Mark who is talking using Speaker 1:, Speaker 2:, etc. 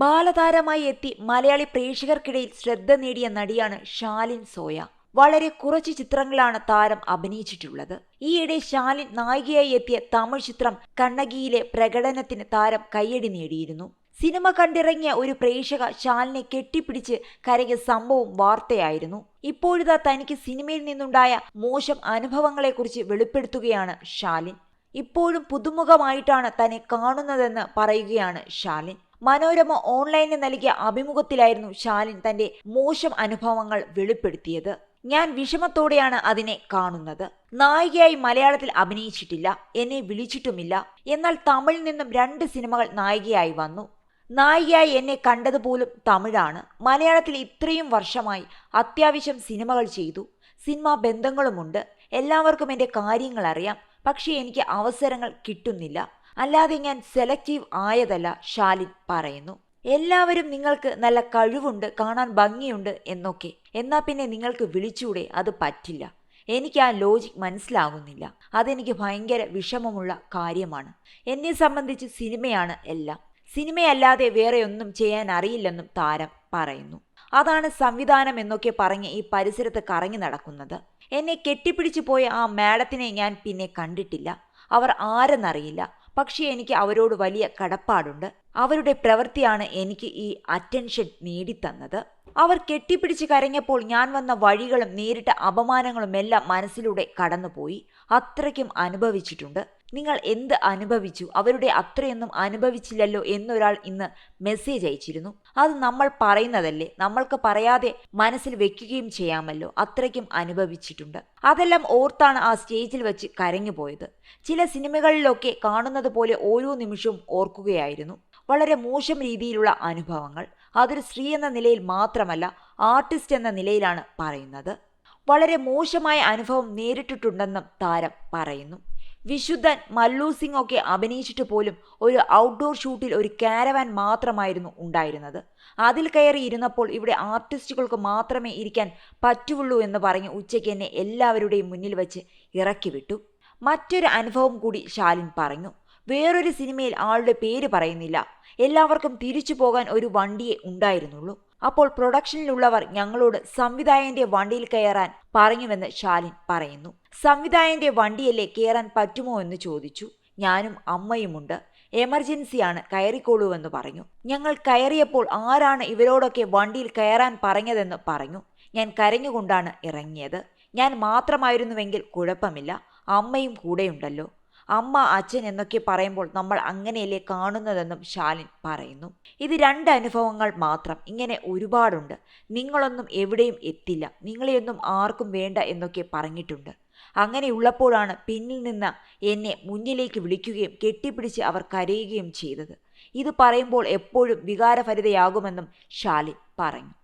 Speaker 1: ബാലതാരമായി എത്തി മലയാളി പ്രേക്ഷകർക്കിടയിൽ ശ്രദ്ധ നേടിയ നടിയാണ് ഷാലിൻ സോയ. വളരെ കുറച്ച് ചിത്രങ്ങളാണ് താരം അഭിനയിച്ചിട്ടുള്ളത്. ഈയിടെ ഷാലിൻ നായികയായി എത്തിയ തമിഴ് ചിത്രം കണ്ണകിയിലെ പ്രകടനത്തിന് താരം കയ്യടി നേടിയിരുന്നു. സിനിമ കണ്ടിറങ്ങിയ ഒരു പ്രേക്ഷക ഷാലിനെ കെട്ടിപ്പിടിച്ച് കരകിയ സംഭവം വാർത്തയായിരുന്നു. ഇപ്പോഴിതാ തനിക്ക് സിനിമയിൽ നിന്നുണ്ടായ മോശം അനുഭവങ്ങളെക്കുറിച്ച് വെളിപ്പെടുത്തുകയാണ് ഷാലിൻ ഇപ്പോഴും പുതുമുഖമായിട്ടാണ് തന്നെ കാണുന്നതെന്ന് പറയുകയാണ് ഷാലിൻ മനോരമ ഓൺലൈനിൽ നൽകിയ അഭിമുഖത്തിലായിരുന്നു ശാലിൻ തന്റെ മോശം അനുഭവങ്ങൾ വെളിപ്പെടുത്തിയത്. ഞാൻ വിഷമത്തോടെയാണ് അതിനെ കാണുന്നത്. നായികയായി മലയാളത്തിൽ അഭിനയിച്ചിട്ടില്ല എന്നെ വിളിച്ചിട്ടുമില്ല. എന്നാൽ തമിഴിൽ നിന്നും രണ്ട് സിനിമകൾ നായികയായി വന്നു. നായികയായി എന്നെ കണ്ടതുപോലും തമിഴാണ്. മലയാളത്തിൽ ഇത്രയും വർഷമായി അത്യാവശ്യം സിനിമകൾ ചെയ്തു. സിനിമാ ബന്ധങ്ങളുമുണ്ട്. എല്ലാവർക്കും എന്റെ കാര്യങ്ങൾ അറിയാം. പക്ഷേ എനിക്ക് അവസരങ്ങൾ കിട്ടുന്നില്ല. അല്ലാതെ ഞാൻ സെലക്റ്റീവ് ആയതല്ല ഷാലിൻ പറയുന്നു. എല്ലാവരും നിങ്ങൾക്ക് നല്ല കഴിവുണ്ട് കാണാൻ ഭംഗിയുണ്ട് എന്നൊക്കെ. എന്നാൽ പിന്നെ നിങ്ങൾക്ക് വിളിച്ചൂടെ അത് പറ്റില്ല. എനിക്ക് ആ ലോജിക് മനസ്സിലാകുന്നില്ല അതെനിക്ക് ഭയങ്കര വിഷമമുള്ള കാര്യമാണ്. എന്നെ സംബന്ധിച്ച് സിനിമയാണ് എല്ലാം. സിനിമയല്ലാതെ വേറെ ഒന്നും ചെയ്യാൻ അറിയില്ലെന്നും താരം പറയുന്നു. അതാണ് സംവിധാനം എന്നൊക്കെ പറഞ്ഞ് ഈ പരിസരത്ത് കറങ്ങി നടക്കുന്നത്. എന്നെ കെട്ടിപ്പിടിച്ചു പോയ ആ മാഡത്തിനെ ഞാൻ പിന്നെ കണ്ടിട്ടില്ല. അവർ ആരെന്നറിയില്ല. പക്ഷേ എനിക്ക് അവരോട് വലിയ കടപ്പാടുണ്ട്. അവരുടെ പ്രവൃത്തിയാണ് എനിക്ക് ഈ അറ്റൻഷൻ നേടിത്തന്നത്. അവർ കെട്ടിപ്പിടിച്ച് കരഞ്ഞപ്പോൾ ഞാൻ വന്ന വഴികളും നേരിട്ട അപമാനങ്ങളും എല്ലാം മനസ്സിലൂടെ കടന്നുപോയി. അത്രയ്ക്കും അനുഭവിച്ചിട്ടുണ്ട്. നിങ്ങൾ എന്ത് അനുഭവിച്ചു? അവരുടെ അത്രയൊന്നും അനുഭവിച്ചില്ലല്ലോ എന്നൊരാൾ ഇന്ന് മെസ്സേജ് അയച്ചിരുന്നു. അത് നമ്മൾ പറയുന്നതല്ലേ? നമ്മൾക്ക് പറയാതെ മനസ്സിൽ വെക്കുകയും ചെയ്യാമല്ലോ. അത്രയ്ക്കും അനുഭവിച്ചിട്ടുണ്ട്. അതെല്ലാം ഓർത്താണ് ആ സ്റ്റേജിൽ വെച്ച് കരഞ്ഞു പോയത് ചില സിനിമകളിലൊക്കെ കാണുന്നത് പോലെ ഓരോ നിമിഷവും ഓർക്കുകയായിരുന്നു. വളരെ മോശം രീതിയിലുള്ള അനുഭവങ്ങൾ. അതൊരു സ്ത്രീ എന്ന നിലയിൽ മാത്രമല്ല ആർട്ടിസ്റ്റ് എന്ന നിലയിലാണ് പറയുന്നത്. വളരെ മോശമായ അനുഭവം നേരിട്ടിട്ടുണ്ടെന്നും താരം പറയുന്നു. വിശുദ്ധൻ മല്ലു സിംഗ് ഒക്കെ അഭിനയിച്ചിട്ട് പോലും ഒരു ഔട്ട്ഡോർ ഷൂട്ടിൽ ഒരു കാരവാൻ മാത്രമായിരുന്നു ഉണ്ടായിരുന്നത്. അതിൽ കയറി ഇരുന്നപ്പോൾ ഇവിടെ ആർട്ടിസ്റ്റുകൾക്ക് മാത്രമേ ഇരിക്കാൻ പറ്റുള്ളൂ എന്ന് പറഞ്ഞ് ഉച്ചയ്ക്ക് എന്നെ എല്ലാവരുടെയും മുന്നിൽ വെച്ച് ഇറക്കി വിട്ടു. മറ്റൊരു അനുഭവം കൂടി ശാലിൻ പറഞ്ഞു. വേറൊരു സിനിമയിൽ ആളുടെ പേര് പറയുന്നില്ല. എല്ലാവർക്കും തിരിച്ചു പോകാൻ ഒരു വണ്ടിയെ ഉണ്ടായിരുന്നുള്ളൂ. അപ്പോൾ പ്രൊഡക്ഷനിലുള്ളവർ ഞങ്ങളോട് സംവിധായകന്റെ വണ്ടിയിൽ കയറാൻ പറഞ്ഞുവെന്ന് ശാലിൻ പറയുന്നു. സംവിധായകന്റെ വണ്ടിയല്ലേ കയറാൻ പറ്റുമോ എന്ന് ചോദിച്ചു. ഞാനും അമ്മയുമുണ്ട്. എമർജൻസിയാണ് കയറിക്കോളൂ എന്ന് പറഞ്ഞു. ഞങ്ങൾ കയറിയപ്പോൾ ആരാണ് ഇവരോടൊക്കെ വണ്ടിയിൽ കയറാൻ പറഞ്ഞതെന്ന് പറഞ്ഞു. ഞാൻ കരഞ്ഞുകൊണ്ടാണ് ഇറങ്ങിയത്. ഞാൻ മാത്രമായിരുന്നുവെങ്കിൽ കുഴപ്പമില്ല. അമ്മയും കൂടെയുണ്ടല്ലോ. അമ്മ അച്ഛൻ എന്നൊക്കെ പറയുമ്പോൾ നമ്മൾ അങ്ങനെയല്ലേ കാണുന്നതെന്നും ശാലിൻ പറയുന്നു. ഇത് രണ്ട് അനുഭവങ്ങൾ മാത്രം. ഇങ്ങനെ ഒരുപാടുണ്ട്. നിങ്ങളൊന്നും എവിടെയും എത്തില്ല. നിങ്ങളെയൊന്നും ആർക്കും വേണ്ട എന്നൊക്കെ പറഞ്ഞിട്ടുണ്ട്. അങ്ങനെയുള്ളപ്പോഴാണ് പിന്നിൽ നിന്ന് എന്നെ മുന്നിലേക്ക് വിളിക്കുകയും കെട്ടിപ്പിടിച്ച് അവർ കരയുകയും ചെയ്തത്. ഇത് പറയുമ്പോൾ എപ്പോഴും വികാരഭരിതയാകുമെന്നും ഷാലിൻ പറഞ്ഞു.